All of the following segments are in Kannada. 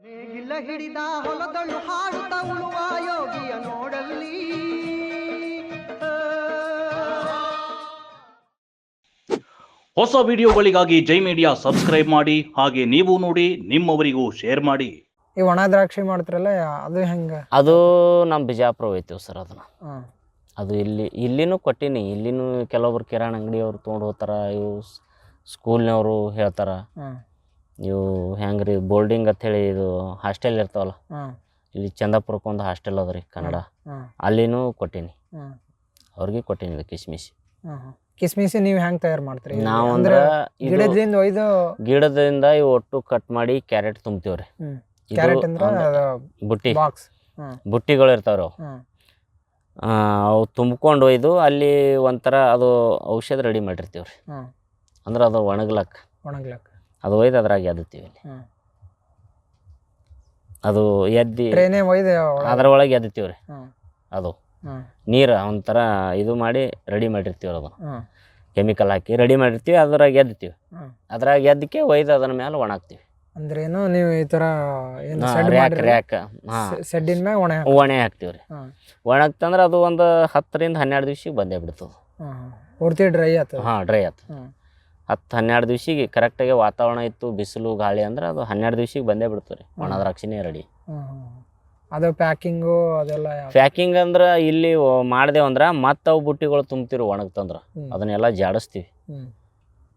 ನೇಗಿಲ ಹಿಡಿದ ಹೊಲದಳು ಹಾಡುತ್ತ ಉಳುವ ಯೋಗಿಯ ನೋಡಲ್ಲಿ. ಹೊಸ ವಿಡಿಯೋಗಳಿಗಾಗಿ ಜೈ ಮೀಡಿಯಾ ಸಬ್ಸ್ಕ್ರೈಬ್ ಮಾಡಿ ಹಾಗೆ ನೀವು ನೋಡಿ ನಿಮ್ಮವರಿಗೂ ಶೇರ್ ಮಾಡಿ. ಈ ಒಣ ದ್ರಾಕ್ಷಿ ಮಾಡ್ತಾರಲ್ಲ ಅದು ಹೆಂಗ? ಅದು ನಮ್ಮ ಬಿಜಾಪುರ ಹೋಯ್ತೀವಿ ಸರ್ ಅದನ್ನ. ಹಾಂ. ಅದು ಇಲ್ಲಿ ಇಲ್ಲಿನೂ ಕೊಟ್ಟಿನಿ ಇಲ್ಲಿನೂ ಕೆಲವೊಬ್ರು ಕಿರಾಣಿ ಅಂಗಡಿಯವ್ರು ತೊಗೊಂಡು ಹೋಗ್ತಾರ ಇವು ಸ್ಕೂಲ್ನವರು ಹೇಳ್ತಾರ. ಹಾಂ. ಇವು ಹೆಂಗೆ ರೀ ಬೋರ್ಡಿಂಗ್ ಅಂಥೇಳಿ ಇದು ಹಾಸ್ಟೆಲ್ ಇರ್ತಾವಲ್ಲ ಇಲ್ಲಿ ಚಂದಾಪುರಕ್ಕೆ ಒಂದು ಹಾಸ್ಟೆಲ್ ಅದ ರೀ ಕನ್ನಡ. ಅಲ್ಲಿನೂ ಕೊಟ್ಟೀನಿ. ಅವ್ರಿಗೆ ಕೊಟ್ಟೀನಿ ಇದು ಕಿಸ್ಮಿಸ್. ಕಿಸ್ಮಿಸಿ ನೀವು ಹೆಂಗೆ ತಯಾರು ಮಾಡ್ತೀರಿ? ನಾವು ಅಂದ್ರೆ ಗಿಡದಿಂದ ಒಯ್ದು ಗಿಡದಿಂದ ಇವು ಒಟ್ಟು ಕಟ್ ಮಾಡಿ ಕ್ಯಾರೆಟ್ ತುಂಬ್ತೀವಿ ರೀ. ಕ್ಯಾರೆಟ್ ಅಂದ್ರೆ ಬುಟ್ಟಿ. ಬಾಕ್ಸ್. ಬುಟ್ಟಿಗಳು ಇರ್ತಾವ್ರಿ ಅವು. ಅವು ತುಂಬ್ಕೊಂಡು ಒಯ್ದು ಅಲ್ಲಿ ಒಂಥರ ಅದು ಔಷಧ ರೆಡಿ ಮಾಡಿರ್ತೀವಿ ರೀ ಅಂದ್ರೆ ಅದು ಒಣಗ್ಲಕ್ಕ. ಒಣಗ್ಲಕ್ಕ. ಅದು ಒಯ್ದು ಅದ್ರಾಗ ಎದ್ದುತ್ತೀವಿ ಅಲ್ಲಿ ಹಾಂ ಅದು ಎದ್ದಿ ಟ್ರೈನೇ ಒಯ್ದು ಅದ್ರೊಳಗೆ ಎದ್ದುತ್ತೀವಿ ರೀ. ಅದು. ನೀರು ಒಂಥರ ಇದು ಮಾಡಿ ರೆಡಿ ಮಾಡಿರ್ತೀವಿ ಅದು ಕೆಮಿಕಲ್ ಹಾಕಿ ರೆಡಿ ಮಾಡಿರ್ತೀವಿ ಅದ್ರಾಗ ಎದ್ದುತ್ತೀವಿ ಅದ್ರಾಗ ಎದ್ದಕ್ಕೆ ಒಯ್ದು ಅದನ್ನ ಮೇಲೆ ಒಣಾಕ್ತೀವಿ ಅಂದ್ರೇನು ನೀವು ಈ ಥರ ಸೆಡ್ಡಿನ ಮ್ಯಾಗ ಒಣ ಒಣೆ ಹಾಕ್ತೀವಿ ರೀ. ಒಣಗ್ತಂದ್ರೆ ಅದು ಒಂದು ಹತ್ತರಿಂದ ಹನ್ನೆರಡು ದಿವ್ಸಕ್ಕೆ ಬಂದೇ ಬಿಡ್ತದೆ. ಪೂರ್ತಿ ಡ್ರೈ ಆಯ್ತು ಹಾಂ ಡ್ರೈ ಆಯ್ತು ಹತ್ತು ಹನ್ನೆರಡು ದಿವ್ಸಿಗೆ ಕರೆಕ್ಟಾಗಿ ವಾತಾವರಣ ಇತ್ತು ಬಿಸಿಲು ಗಾಳಿ ಅಂದ್ರೆ ಅದು ಹನ್ನೆರಡು ದಿವ್ಸಿಗೆ ಬಂದೇ ಬಿಡ್ತು ರೀ ಒಣ ದ್ರಾಕ್ಷಿನೇ ರೆಡಿ ಅದು ಪ್ಯಾಕಿಂಗು ಅದೆಲ್ಲ ಪ್ಯಾಕಿಂಗ್ ಅಂದ್ರೆ ಇಲ್ಲಿ ಮಾಡಿದೆವು ಅಂದ್ರೆ ಮತ್ತೆ ಅವು ಬುಟ್ಟಿಗಳು ತುಂಬ್ತಿರು ಒಣಗ್ತಂದ್ರೆ. ಅದನ್ನೆಲ್ಲ ಜಾಡಿಸ್ತೀವಿ.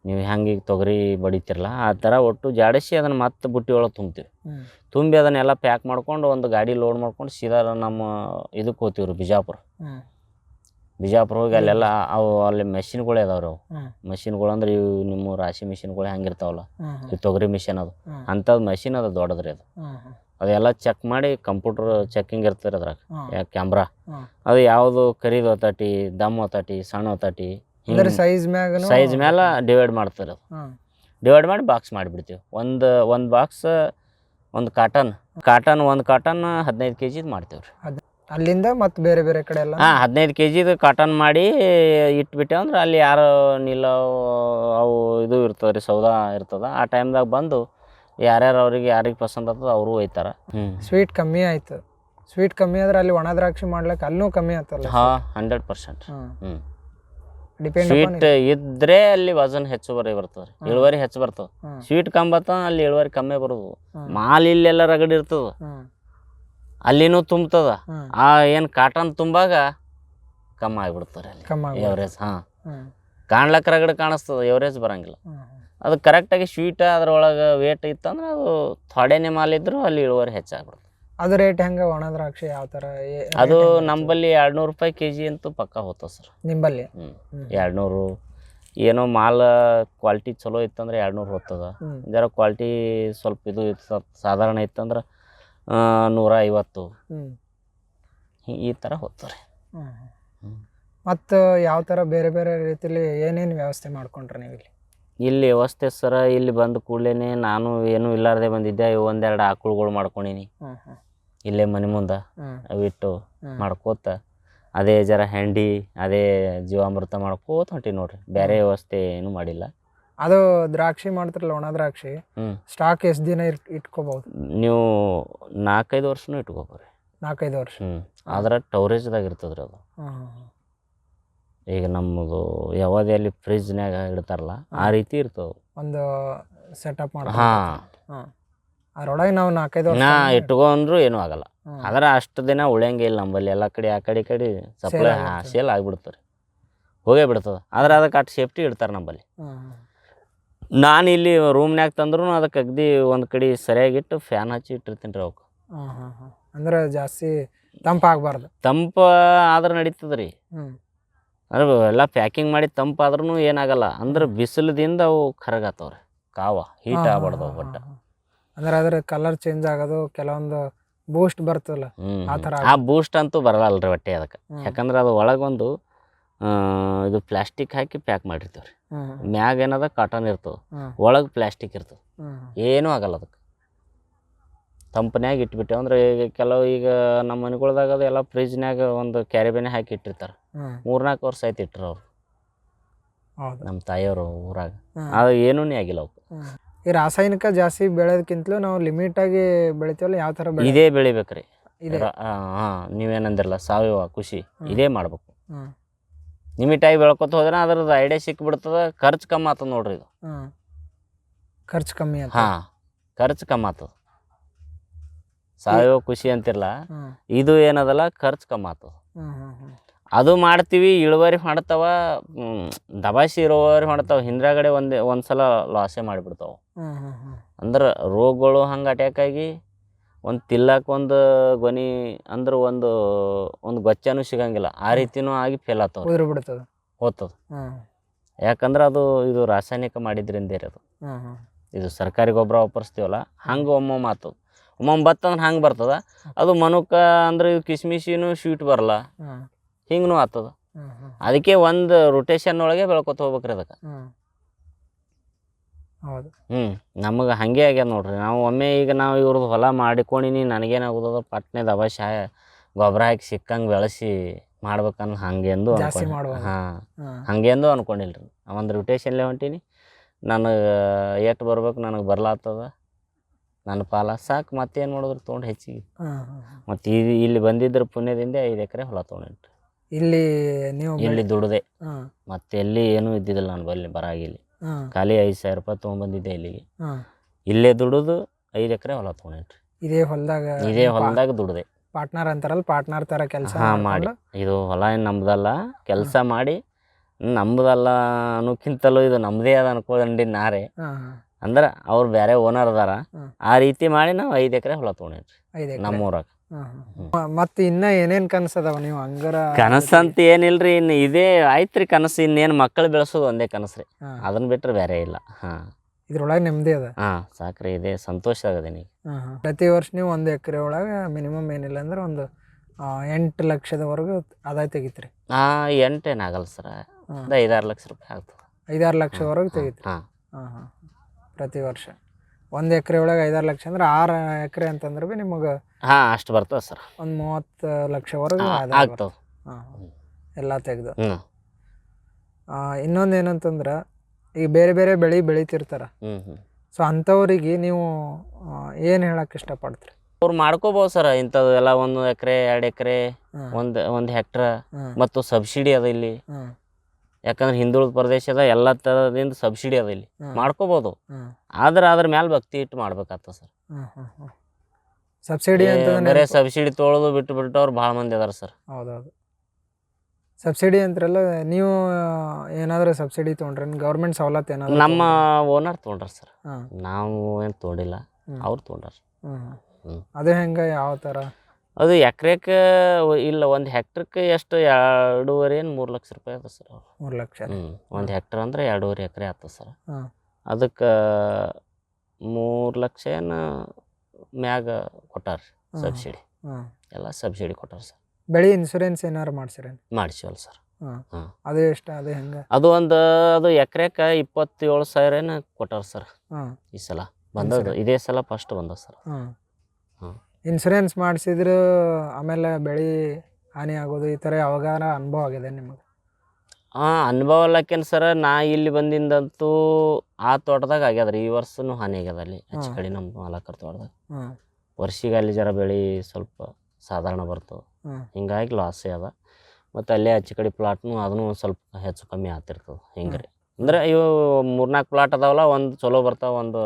ನೀವು ಹೆಂಗೆ ತೊಗರಿ ಬಡಿತಿರಲ್ಲ ಆ ಥರ ಒಟ್ಟು ಜಾಡಿಸಿ ಅದನ್ನು ಮತ್ತೆ ಬುಟ್ಟಿ ಒಳಗೆ ತುಂಬ್ತೀವಿ ತುಂಬಿ ಅದನ್ನೆಲ್ಲ ಪ್ಯಾಕ್ ಮಾಡ್ಕೊಂಡು ಒಂದು ಗಾಡಿ ಲೋಡ್ ಮಾಡ್ಕೊಂಡು ಸೀದಾ ನಮ್ಮ ಇದಕ್ಕೆ ಹೋಗ್ತೀವಿ ರೀ ಬಿಜಾಪುರ ಬಿಜಾಪುರ ಹೋಗಿ ಅಲ್ಲೆಲ್ಲ ಅವು ಅಲ್ಲಿ ಮೆಷಿನ್ಗಳು ಇದಾವ್ರಿ ಅವು. ಮೆಷಿನ್ಗಳು ಅಂದ್ರೆ ಇವು ನಿಮ್ಮ ರಾಶಿ ಮೆಷಿನ್ಗಳು ಹೆಂಗಿರ್ತಾವಲ್ಲ. ಈ ತೊಗರಿ ಮಿಷಿನ್ ಅದು. ಅಂಥದ್ದು ಮೆಷಿನ್ ಅದು ದೊಡ್ಡದ್ರಿ ಅದು. ಅದೆಲ್ಲ ಚೆಕ್ ಮಾಡಿ ಕಂಪ್ಯೂಟರ್ ಚೆಕಿಂಗ್ ಇರ್ತದೆ ಅದ್ರಾಗ. ಕ್ಯಾಮ್ರಾ ಅದು ಯಾವುದು ಕರೀದು ಹೊತ್ತಾಟಿ ದಮ್ ಹೊತ್ತಾಟಿ ಸಣ್ಣ ಹೊತ್ತಾಟಿ ಸೈಜ್ ಮ್ಯಾಗ ಸೈಜ್ ಮ್ಯಾಲ ಡಿವೈಡ್ ಮಾಡ್ತಾರೆ ಅದು. ಡಿವೈಡ್ ಮಾಡಿ ಬಾಕ್ಸ್ ಮಾಡಿಬಿಡ್ತೀವಿ. ಒಂದು ಒಂದು ಬಾಕ್ಸ್ ಒಂದು ಕಾಟನ್ ಕಾಟನ್ ಒಂದು ಕಾಟನ್ ಹದಿನೈದು ಕೆ ಜಿದು ಮಾಡ್ತೀವಿ ರೀ ಅಲ್ಲಿಂದ ಮತ್ತೆ ಬೇರೆ ಬೇರೆ ಕಡೆ ಎಲ್ಲ? ಹಾಂ ಹದಿನೈದು ಕೆ ಜಿದು ಕಾಟನ್ ಮಾಡಿ ಇಟ್ಬಿಟ್ಟೆ ಅಂದ್ರೆ ಅಲ್ಲಿ ಯಾರು ನಿಲ್ಲ ಅವು ಇದು ಇರ್ತದೆ ರೀ ಸೌದಾ ಇರ್ತದ. ಆ ಟೈಮ್ದಾಗ ಬಂದು ಯಾರ್ಯಾರು ಅವ್ರಿಗೆ ಯಾರಿಗೆ ಪಸಂದ್ ಆಗ್ತದ ಅವರು ಹೋಯ್ತಾರ ಹ್ಞೂ ಸ್ವೀಟ್ ಕಮ್ಮಿ ಆಯ್ತು. ಸ್ವೀಟ್ ಕಮ್ಮಿ ಆದ್ರೆ ಅಲ್ಲಿ ಒಣ ದ್ರಾಕ್ಷಿ ಮಾಡ್ಲಿಕ್ಕೆ ಅಲ್ಲೂ ಕಮ್ಮಿ ಆಯ್ತಲ್ಲ ಹಾಂ ಹಂಡ್ರೆಡ್ ಪರ್ಸೆಂಟ್ ಹಾಂ. ಹ್ಞೂ ಡಿಪೆಂಡ್ ಸ್ವೀಟ್ ಇದ್ರೆ ಅಲ್ಲಿ ವಜನ್ ಹೆಚ್ಚು ಬರೀ ಬರ್ತದೆ ರೀ ಇಳುವರಿ ಹೆಚ್ಚು ಬರ್ತದ. ಸ್ವೀಟ್ ಕಮ್ಮಿ ಬರ್ತದ ಅಲ್ಲಿ ಇಳುವರಿ ಕಮ್ಮಿ ಬರೋದು. ಮಾಲ್ ಇಲ್ಲೆಲ್ಲ ರಗಡಿ ಇರ್ತದ. ಹಾಂ. ಅಲ್ಲಿನೂ ತುಂಬ್ತದ. ಆ ಏನು ಕಾಟನ್ ತುಂಬಾಗ ಕಮ್ಮಿ ಆಗಿಬಿಡ್ತಾರೆ ಅಲ್ಲಿ. ಕಮ್ಮಿ ಆಗಿ ಎವರೇಜ್ ಹಾಂ. ಕಾಣ್ಲಕ್ಕ ರಗಡ್ ಕಾಣಿಸ್ತದ ಎವರೇಜ್ ಬರಂಗಿಲ್ಲ. ಅದು ಕರೆಕ್ಟಾಗಿ ಸ್ವೀಟ್ ಅದ್ರೊಳಗೆ ವೇಟ್ ಇತ್ತಂದ್ರೆ ಅದು ಥೊಡೆನೆ ಮಾಲ್ ಇದ್ರು ಅಲ್ಲಿ ಇಳುವರಿ ಹೆಚ್ಚಾಗ್ಬಿಡ್ತದೆ. ಅದು ರೇಟ್ ಹೆಂಗೆ ಒಣ ದ್ರಾಕ್ಷಿ ಯಾವ ಥರ ಅದು ನಂಬಲ್ಲಿ ಎರಡು ನೂರು ರೂಪಾಯಿ ಕೆ ಜಿ ಅಂತೂ ಪಕ್ಕ ಹೋಗ್ತದೆ ಸರ್. ನಿಂಬಲ್ಲಿ. ಎರಡು ನೂರು ಏನೋ ಮಾಲ್ ಕ್ವಾಲಿಟಿ ಚಲೋ ಇತ್ತಂದ್ರೆ ಎರಡು ನೂರು ಹೋಗ್ತದ. ಜರ ಕ್ವಾಲಿಟಿ ಸ್ವಲ್ಪ ಇದು ಇತ್ತು ಸಾಧಾರಣ ಇತ್ತಂದ್ರೆ ನೂರ ಐವತ್ತು ಈ- ಥರ ಹೋಗ್ತಾರೆ. ಮತ್ತು ಯಾವ ಥರ ಬೇರೆ ಬೇರೆ ರೀತಿಯಲ್ಲಿ ಏನೇನು ವ್ಯವಸ್ಥೆ ಮಾಡ್ಕೊಂಡ್ರಿ ನೀವು ಇಲ್ಲಿ? ಇಲ್ಲಿ ವ್ಯವಸ್ಥೆ ಸರ ಇಲ್ಲಿ ಬಂದ ಕೂಡಲೇ ನಾನು ಏನು ಇಲ್ಲಾರ್ದೆ ಬಂದಿದ್ದೆ ಇವು ಒಂದೆರಡು ಆಕಳುಗಳು ಮಾಡ್ಕೊಂಡಿನಿ. ಇಲ್ಲೇ ಮನೆ ಮುಂದೆ ಅವಿಟ್ಟು ಮಾಡ್ಕೋತ ಅದೇ ಜರ ಹೆಂಡಿ ಅದೇ ಜೀವಾಮೃತ ಮಾಡ್ಕೋತ ಹೊಂಟಿ ನೋಡ್ರಿ. ಬೇರೆ ವ್ಯವಸ್ಥೆ ಏನು ಮಾಡಿಲ್ಲ. ಅದು ದ್ರಾಕ್ಷಿ ಮಾಡ್ತಾರಲ್ಲ ಒಣ ದ್ರಾಕ್ಷಿ ಸ್ಟಾಕ್ ಎಷ್ಟು ದಿನ ಇಟ್ ಇಟ್ಕೋಬೋದು ನೀವು ನಾಲ್ಕೈದು ವರ್ಷನೂ ಇಟ್ಕೋಬೋದು ನಾಲ್ಕೈದು ವರ್ಷ. ಹ್ಞೂ ಆದ್ರೆ ಟೌರೇಜ್ದಾಗ ಇರ್ತದ್ರಿ ಅದು. ಈಗ ನಮ್ಮದು ಯಾವುದೇ ಅಲ್ಲಿ ಫ್ರಿಜ್ನ್ಯಾಗ ಇಡ್ತಾರಲ್ಲ ಆ ರೀತಿ ಇರ್ತವೆ. ಒಂದು ಸೆಟಪ್ ಮಾಡಿ ಹಾಂ. ಹಾಂ. ಅದ್ರೊಳಗೆ ನಾವು ನಾಲ್ಕೈದು ವರ್ಷ ನಾ ಇಟ್ಕೊಂಡ್ರು ಏನೂ ಆಗಲ್ಲ. ಆದ್ರೆ ಅಷ್ಟು ದಿನ ಉಳಿಯಂಗೆ ಇಲ್ಲ ನಂಬಲ್ಲಿ ಎಲ್ಲ ಕಡೆ ಆ ಕಡೆ ಈ ಕಡೆ ಸಪ್ಲೈ. ಸೇಲ್ ಆಗಿಬಿಡ್ತಾರೆ ಹೋಗೇ ಬಿಡ್ತದೆ. ಆದ್ರೆ ಅದಕ್ಕೆ ಅಷ್ಟು ಸೇಫ್ಟಿ ಇಡ್ತಾರೆ ಹಾಂ. ನಾನು ಇಲ್ಲಿ ರೂಮ್ನ್ಯಾಗ ತಂದ್ರೂ ಅದಕ್ಕೆ ಅಗದಿ ಒಂದು ಕಡೆ ಸರಿಯಾಗಿಟ್ಟು ಫ್ಯಾನ್ ಹಚ್ಚಿ ಇಟ್ಟಿರ್ತೀನಿ ರೀ ಅವಕ್ಕೆ ಹಾಂ ಹಾಂ ಹಾಂ. ಅಂದ್ರೆ ಜಾಸ್ತಿ ತಂಪಾಗಬಾರ್ದು ತಂಪ ಆದ್ರೆ ನಡೀತದೆ ರೀ ಹ್ಞೂ ಅಂದ್ರೆ ಎಲ್ಲ ಪ್ಯಾಕಿಂಗ್ ಮಾಡಿ ತಂಪಾದ್ರೂ ಏನಾಗಲ್ಲ. ಅಂದ್ರೆ ಬಿಸಿಲದಿಂದ ಅವು ಕರಗಾತವ್ರಿ. ಕಾವ ಹೀಟ್ ಆಗ್ಬಾರ್ದು ಅವು ಒಟ್ಟು. ಅಂದ್ರೆ ಅದ್ರ ಕಲರ್ ಚೇಂಜ್ ಆಗೋದು ಕೆಲವೊಂದು ಬೂಸ್ಟ್ ಬರ್ತದಲ್ಲ ಹ್ಮ್ ಆ ಥರ ಆ ಬೂಸ್ಟ್ ಅಂತೂ ಬರಲ್ಲ ರೀ ಹೊಟ್ಟೆ ಅದಕ್ಕೆ. ಹ್ಮ್. ಯಾಕಂದ್ರೆ ಅದು ಒಳಗೊಂದು ಆ, ಇದು ಪ್ಲಾಸ್ಟಿಕ್ ಹಾಕಿ ಪ್ಯಾಕ್ ಮಾಡಿರ್ತೀವಿ ರೀ ಮ್ಯಾಗ ಏನದ? ಕಾಟನ್ ಇರ್ತದೆ. ಒಳಗೆ ಪ್ಲಾಸ್ಟಿಕ್ ಇರ್ತದೆ. ಏನೂ ಆಗಲ್ಲ ಅದಕ್ಕೆ. ತಂಪನ್ಯಾಗ ಇಟ್ಬಿಟ್ಟೆ ಅಂದ್ರೆ ಈಗ ಕೆಲವು ಈಗ ನಮ್ಮ ಮನೆಗಳ್ದಾಗ ಅದು ಎಲ್ಲ ಫ್ರಿಜ್ನ್ಯಾಗ ಒಂದು ಕ್ಯಾರಿಬೇನೆ ಹಾಕಿ ಇಟ್ಟಿರ್ತಾರೆ. ಮೂರ್ನಾಲ್ಕು ವರ್ಷ ಆಯ್ತು ಇಟ್ಟರು ಅವ್ರು. ನಮ್ಮ ತಾಯಿಯವರು ಊರಾಗ. ಅದು ಏನೂ ಆಗಿಲ್ಲ ಅವಕ್ಕೆ ಈ ರಾಸಾಯನಿಕ ಜಾಸ್ತಿ ಬೆಳೆಯೋದಕ್ಕಿಂತಲೂ ನಾವು ಲಿಮಿಟ್ ಆಗಿ ಬೆಳಿತೀವಲ್ಲ ಯಾವ ಥರ ಇದೇ ಬೆಳಿಬೇಕ್ರಿ. ಹಾಂ ನೀವೇನಂದಿರಲ್ಲ ಸಾವಯವ ಕೃಷಿ. ಇದೇ ಮಾಡ್ಬೇಕು. ಹ್ಮ್ ಲಿಮಿಟಾಗಿ ಬೆಳ್ಕೊತ ಹೋದ್ರೆ ಅದ್ರದ್ದು ಐಡಿಯಾ ಸಿಕ್ಬಿಡ್ತದೆ. ಖರ್ಚು ಕಮ್ಮಿ ಆತದ ನೋಡ್ರಿ ಇದು. ಖರ್ಚು ಕಮ್ಮಿ ಅಂತ ಹಾಂ ಖರ್ಚು ಕಮ್ಮಿ ಆತದ. ಸಾವಯವ ಖುಷಿ ಅಂತಿರಲ್ಲ ಇದು ಏನದಲ್ಲ ಖರ್ಚು ಕಮ್ಮಿ ಆತದ. ಅದು ಮಾಡ್ತೀವಿ ಇಳುವರಿ ಮಾಡ್ತಾವ ದಬಾಸಿ ಇಳುವರಿ ಮಾಡ್ತಾವ ಹಿಂದ್ರಗಡೆ ಒಂದೇ ಒಂದ್ಸಲ ಲಾಸೇ ಮಾಡಿಬಿಡ್ತಾವ. ಅಂದ್ರೆ ರೋಗಗಳು ಹಂಗೆ ಅಟ್ಯಾಕ್ ಆಗಿ ಒಂದು ತಿಲ್ಲಕ್ಕೊಂದು ಗೊನಿ ಅಂದ್ರೆ ಒಂದು ಒಂದು ಗೊಚ್ಚನೂ ಸಿಗಂಗಿಲ್ಲ. ಆ ರೀತಿನೂ ಆಗಿ ಫೇಲ್ ಆಗ್ತಾವ ಉದುರು ಬಿಡ್ತದ. ಹೋಗ್ತದ ಯಾಕಂದ್ರೆ ಅದು ಇದು ರಾಸಾಯನಿಕ ಮಾಡಿದ್ರಿಂದ ಇರೋದು ಇದು ಸರ್ಕಾರಿ ಗೊಬ್ಬರ ವಾಪರಿಸ್ತೀವಲ್ಲ ಹಂಗೆ ಒಮ್ಮೊಮ್ಮೆ ಆಗ್ತದ ಒಮ್ಮೊಮ್ಮೆ ಬತ್ತಂದ್ರೆ ಹಂಗೆ ಬರ್ತದ. ಅದು ಮನುಕ ಅಂದ್ರೆ ಇದು ಕಿಸ್ಮಿಸಿನೂ ಸ್ವೀಟ್ ಬರಲ್ಲ. ಹಿಂಗೂ ಹ್ಮ್ ಅದಕ್ಕೆ ಒಂದು ರೊಟೇಷನ್ ಒಳಗೆ ಬೆಳ್ಕೊತ ಹೋಗ್ಬೇಕ್ರಿ ಅದಕ್ಕೆ. ಹೌದು. ಹ್ಞೂ ನಮಗೆ ಹಾಗೆ ಆಗ್ಯದ ನೋಡ್ರಿ. ನಾವು ಒಮ್ಮೆ ಈಗ ನಾವು ಇವ್ರದ್ದು ಹೊಲ ಮಾಡಿಕೊಂಡಿನಿ ನನಗೇನಾಗೋದದ ಪಟ್ನೆ ಅವಶ್ಯ ಗೊಬ್ಬರ ಹಾಕಿ ಸಿಕ್ಕಂಗೆ ಬೆಳೆಸಿ ಮಾಡ್ಬೇಕನ್ನ ಹಂಗೆಂದು ಜಾಸ್ತಿ ಮಾಡ್ಬೋದು. ಹಾಂ ಹ್ಮ್ ಹಂಗೆಂದು ಅನ್ಕೊಂಡಿಲ್ರಿ. ಒಂದು ರೊಟೇಷನ್ಲೇ ಹೊಂಟೀನಿ. ನನಗೆ ಎಷ್ಟು ಬರ್ಬೇಕು ನನಗೆ ಬರ್ಲಾತ್ತದ ನನ್ನ ಪಾಲ ಸಾಕು ಮತ್ತೇನು ಮಾಡಿದ್ರು ತೊಗೊಂಡು ಹೆಚ್ಚಿಗೆ. ಮತ್ತು ಇದು ಇಲ್ಲಿ ಬಂದಿದ್ರ ಪುಣ್ಯದಿಂದ ಐದು ಎಕರೆ ಹೊಲ ತೊಗೊಂಡಿನಿ ಇಲ್ಲಿ ನೀವು ಇಲ್ಲಿ ದುಡ್ದೆ. ಮತ್ತೆ ಎಲ್ಲಿ ಏನೂ ಇದ್ದಿದ್ದಿಲ್ಲ ನಾನು ಬಲ್ಲಿ ಬರಾಗಿಲ್ಲಿ. ಖಾಲಿ ಐದು ಸಾವಿರ ರೂಪಾಯಿ ತೊಗೊಂಬಂದಿದ್ದೆ ಇಲ್ಲಿಗೆ. ಇಲ್ಲೇ ದುಡಿದು ಐದು ಎಕರೆ ಹೊಲ ತೊಗೊಂಡೇನ್ರಿ. ಇದೇ ಹೊಲದಾಗ ಇದೇ ಹೊಲದಾಗ ದುಡ್ದೆ. ಪಾರ್ಟ್ನರ್ ಅಂತಾರಲ್ಲ ಪಾರ್ಟ್ನರ್ ತರ ಕೆಲಸ ಹಾಂ ಮಾಡಿ. ಇದು ಹೊಲ ಏನು ನಮ್ದಲ್ಲ ಕೆಲಸ ಮಾಡಿ ನಮ್ದಲ್ಲ ಅನ್ನೋಕ್ಕಿಂತಲೂ ಇದು ನಮ್ಮದೇ ಅದ ಅನ್ಕೊಂಡಿ ನಾರೇ. ಅಂದ್ರೆ ಅವ್ರು ಬೇರೆ ಓನರ್ ಅದಾರ. ಆ ರೀತಿ ಮಾಡಿ ನಾವು ಐದು ಎಕರೆ ಹೊಲ ತೊಗೊಂಡೇನ್ರಿ ಐದು ನಮ್ಮೂರಾಗ. ಮತ್ತೆ ಇನ್ನ ಏನೇನ್ ಕನ್ಸದವ ನೀವು ಹಂಗಾರ ಕನಸಂತ ಏನಿಲ್ರಿ ಇನ್ನು ಇದೇ ಆಯ್ತ್ರಿ ಕನಸು ಇನ್ನೇನು ಮಕ್ಕಳು ಬೆಳೆಸೋದು ಒಂದೇ ಕನಸ್ರಿ. ಅದನ್ನ ಬಿಟ್ರೆ ಬೇರೆ ಇಲ್ಲ. ಹಾಂ. ಇದ್ರೊಳಗೆ ನೆಮ್ಮದಿ ಅದ. ಹಾ ಸಾಕ್ರಿ ಇದೆ ಸಂತೋಷ ಆಗದೇನಿ. ಪ್ರತಿ ವರ್ಷ ನೀವು ಒಂದು ಎಕರೆ ಒಳಗೆ ಮಿನಿಮಮ್ ಏನಿಲ್ಲ ಅಂದ್ರೆ ಒಂದು ಎಂಟು ಲಕ್ಷದವರೆಗೂ ಆದಾಯ ತೆಗಿತ್ರಿ. ಹಾಂ ಎಂಟೇನಾಗಲ್ಲ ಸರ್. ಹ್ಮ್. ಒಂದು ಐದಾರು ಲಕ್ಷ ರೂಪಾಯಿ ಆಗ್ತದೆ. ಐದಾರು ಲಕ್ಷದವರೆಗೂ ತೆಗಿತ್ರಿ. ಹಾಂ ಹಾಂ. ಪ್ರತಿ ವರ್ಷ. ಒಂದು ಎಕರೆ ಒಳಗೆ ಐದಾರು ಲಕ್ಷ ಅಂದ್ರೆ ಆರು ಎಕರೆ ಅಂತಂದ್ರೆ ಭೀ ನಿಮಗೆ ಹಾಂ ಅಷ್ಟು ಬರ್ತದೆ ಸರ್. ಒಂದು ಮೂವತ್ತು ಲಕ್ಷವರೆಗೂ ಆಗ್ತದೆ. ಹಾಂ ಎಲ್ಲ ತೆಗೆದು. ಇನ್ನೊಂದು ಏನಂತಂದ್ರೆ ಈಗ ಬೇರೆ ಬೇರೆ ಬೆಳೆ ಬೆಳಿತಿರ್ತಾರೆ. ಸೊ ಅಂಥವ್ರಿಗೆ ನೀವು ಏನು ಹೇಳಕ್ಕೆ ಇಷ್ಟಪಡ್ತೀರಿ? ಅವ್ರು ಮಾಡ್ಕೋಬೋದು ಸರ್ ಇಂಥದ್ದು ಎಲ್ಲ ಒಂದು ಎಕರೆ ಎರಡು ಎಕರೆ ಒಂದು ಒಂದು ಹೆಕ್ಟ್ರ ಮತ್ತು ಸಬ್ಸಿಡಿ ಅದ ಇಲ್ಲಿ. ಯಾಕಂದ್ರೆ ಹಿಂದುಳಿದ ಪ್ರದೇಶದ ಎಲ್ಲ ಥರದಿಂದ ಸಬ್ಸಿಡಿ ಅದ ಇಲ್ಲಿ. ಮಾಡ್ಕೋಬಹುದು ಮಾಡ್ಕೋಬೋದು. ಆದ್ರೆ ಅದ್ರ ಮ್ಯಾಲ ಭಕ್ತಿ ಇಟ್ಟು ಮಾಡ್ಬೇಕಾಗ್ತದೆ ಸರ್. ಸಬ್ಸಿಡಿ ಅಂತಂದ್ರೆ ಬರೀ ಸಬ್ಸಿಡಿ ತೊಳೆದು ಬಿಟ್ಟು ಬಿಟ್ಟವ್ರು ಭಾಳ ಮಂದಿ ಅದಾರ ಸರ್. ಹೌದೌದು. ಸಬ್ಸಿಡಿ ಅಂತಾರಲ್ಲ ನೀವು ಏನಾದರೂ ಸಬ್ಸಿಡಿ ತೊಗೊಂಡ್ರೆ ಗೌರ್ಮೆಂಟ್ ಸವಲತ್ತು ಏನಾದ್ರು ನಮ್ಮ ಓನರ್ ತೊಗೊಂಡ್ರ ಸರ್. ನಾವು ಏನು ತೊಗೊಂಡಿಲ್ಲ. ಅವ್ರು ತೊಗೊಂಡ್ರ. ಅದು ಹೆಂಗೆ ಯಾವ ಥರ ಅದು ಎಕರೆಕ್ಕೆ ಇಲ್ಲ ಒಂದು ಹೆಕ್ಟ್ರಕ್ಕೆ ಎಷ್ಟು? ಎರಡೂವರೆ ಏನು? ಮೂರು ಲಕ್ಷ ರೂಪಾಯಿ ಅದ ಸರ್ ಮೂರು ಲಕ್ಷ. ಹ್ಞೂ ಒಂದು ಹೆಕ್ಟರ್ ಅಂದ್ರೆ ಎರಡೂವರೆ ಎಕರೆ ಆಗ್ತದೆ ಸರ್. ಹಾಂ. ಅದಕ್ಕೆ ಮೂರು ಲಕ್ಷ ಏನು ಮ್ಯಾಗ ಕೊಟ್ಟಾರ. ಸಬ್ಸಿಡಿ. ಹಾಂ. ಎಲ್ಲ ಸಬ್ಸಿಡಿ ಕೊಟ್ಟಾರ ಸರ್. ಬೆಳೆ ಇನ್ಸೂರೆನ್ಸ್ ಏನಾರು ಮಾಡ್ಸಿರೇನು? ಮಾಡಿಸಿವಲ್ಲ ಸರ್. ಹಾಂ. ಹಾಂ. ಅದು ಎಷ್ಟು? ಅದು ಹೆಂಗೆ? ಅದು ಒಂದು ಅದು ಎಕರೆಕ್ಕೆ ಇಪ್ಪತ್ತೇಳು ಸಾವಿರ ಏನು ಕೊಟ್ಟಾರ ಸರ್ ಹಾಂ. ಈ ಸಲ. ಬಂದದ್ದು. ಇದೇ ಸಲ ಫಸ್ಟ್ ಬಂದದ ಸರ್ ಹಾಂ. ಇನ್ಸೂರೆನ್ಸ್ ಮಾಡಿಸಿದ್ರು ಆಮೇಲೆ ಬೆಳೆ ಹಾನಿ ಆಗೋದು ಈ ಥರ ಯಾವಾಗಾರ ಅನುಭವ ಆಗಿದೆ ನಿಮಗೆ? ಹಾಂ ಅನುಭವ ಅಲ್ಲಕ್ಕೇನು ಸರ್ ನಾ ಇಲ್ಲಿ ಬಂದಿಂದಂತೂ ಆ ತೋಟದಾಗ ಆಗ್ಯದ ರೀ ಈ ವರ್ಷನೂ ಹಾನಿ ಆಗ್ಯದ ಅಲ್ಲಿ ಹೆಚ್ಚು ಕಡೆ ನಮ್ಮ ಮಾಲಕರ ತೋಟದಾಗ. ಹಾಂ. ವರ್ಷಿಗೆ ಅಲ್ಲಿ ಜರ ಬೆಳೆ ಸ್ವಲ್ಪ ಸಾಧಾರಣ ಬರ್ತವೆ. ಹಿಂಗಾಗಿ ಲಾಸೇ ಅದ. ಮತ್ತು ಅಲ್ಲೇ ಹೆಚ್ಚು ಕಡೆ ಪ್ಲಾಟ್ನು ಅದನ್ನು ಸ್ವಲ್ಪ ಹೆಚ್ಚು ಕಮ್ಮಿ ಆಗ್ತಿರ್ತದೆ ಹಿಂಗೆ ರೀ. ಅಂದ್ರೆ ಇವು ಮೂರ್ನಾಲ್ಕು ಪ್ಲಾಟ್ ಅದಾವಲ್ಲ ಒಂದು ಚಲೋ ಬರ್ತಾವೆ ಒಂದು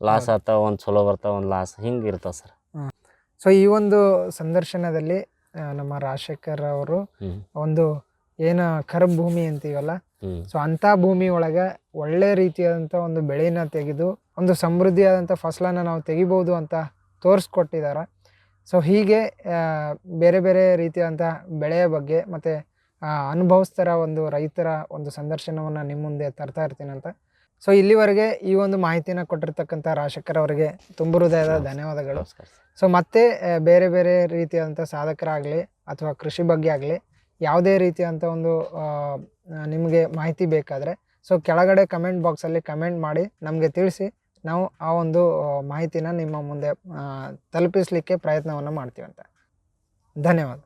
ಲಾಸ್ ಆಗ್ತಾವ ಒಂದು ಚಲೋ ಬರ್ತಾವೆ ಒಂದು ಲಾಸ್ ಹಿಂಗೆ ಇರ್ತಾವೆ ಸರ್ ಸೊ ಈ ಒಂದು ಸಂದರ್ಶನದಲ್ಲಿ ಆ, ನಮ್ಮ ರಾಜಶೇಖರ್ ಅವರು ಒಂದು ಏನು ಕರ್ಬ್ ಭೂಮಿ ಅಂತೀವಲ್ಲ ಸೊ ಅಂಥ ಭೂಮಿ ಒಳಗೆ ಒಳ್ಳೆ ರೀತಿಯಾದಂಥ ಒಂದು ಬೆಳೆನ ತೆಗೆದು ಒಂದು ಸಮೃದ್ಧಿಯಾದಂಥ ಫಸಲನ್ನು ನಾವು ತೆಗಿಬೋದು ಅಂತ ತೋರಿಸ್ಕೊಟ್ಟಿದ್ದಾರೆ. ಸೊ ಹೀಗೆ ಆ, ಬೇರೆ ಬೇರೆ ರೀತಿಯಾದಂಥ ಬೆಳೆಯ ಬಗ್ಗೆ ಮತ್ತು ಅನುಭವಿಸ್ತಾರ ಒಂದು ರೈತರ ಒಂದು ಸಂದರ್ಶನವನ್ನು ನಿಮ್ಮ ಮುಂದೆ ತರ್ತಾ ಇರ್ತೀನಿ ಅಂತ ಸೊ ಇಲ್ಲಿವರೆಗೆ ಈ ಒಂದು ಮಾಹಿತಿನ ಕೊಟ್ಟಿರ್ತಕ್ಕಂಥ ಅವರಿಗೆ ತುಂಬ ಹೃದಯದ ಧನ್ಯವಾದಗಳು. ಸೊ ಮತ್ತೆ ಬೇರೆ ಬೇರೆ ರೀತಿಯಾದಂಥ ಸಾಧಕರಾಗಲಿ ಅಥವಾ ಕೃಷಿ ಬಗ್ಗೆ ಆಗಲಿ ಯಾವುದೇ ರೀತಿಯಾದಂಥ ಒಂದು ನಿಮಗೆ ಮಾಹಿತಿ ಬೇಕಾದರೆ ಸೊ ಕೆಳಗಡೆ ಕಮೆಂಟ್ ಬಾಕ್ಸಲ್ಲಿ ಕಮೆಂಟ್ ಮಾಡಿ ನಮಗೆ ತಿಳಿಸಿ ನಾವು ಆ ಒಂದು ಮಾಹಿತಿನ ನಿಮ್ಮ ಮುಂದೆ ತಲುಪಿಸಲಿಕ್ಕೆ ಪ್ರಯತ್ನವನ್ನು ಮಾಡ್ತೀವಂತೆ. ಧನ್ಯವಾದ.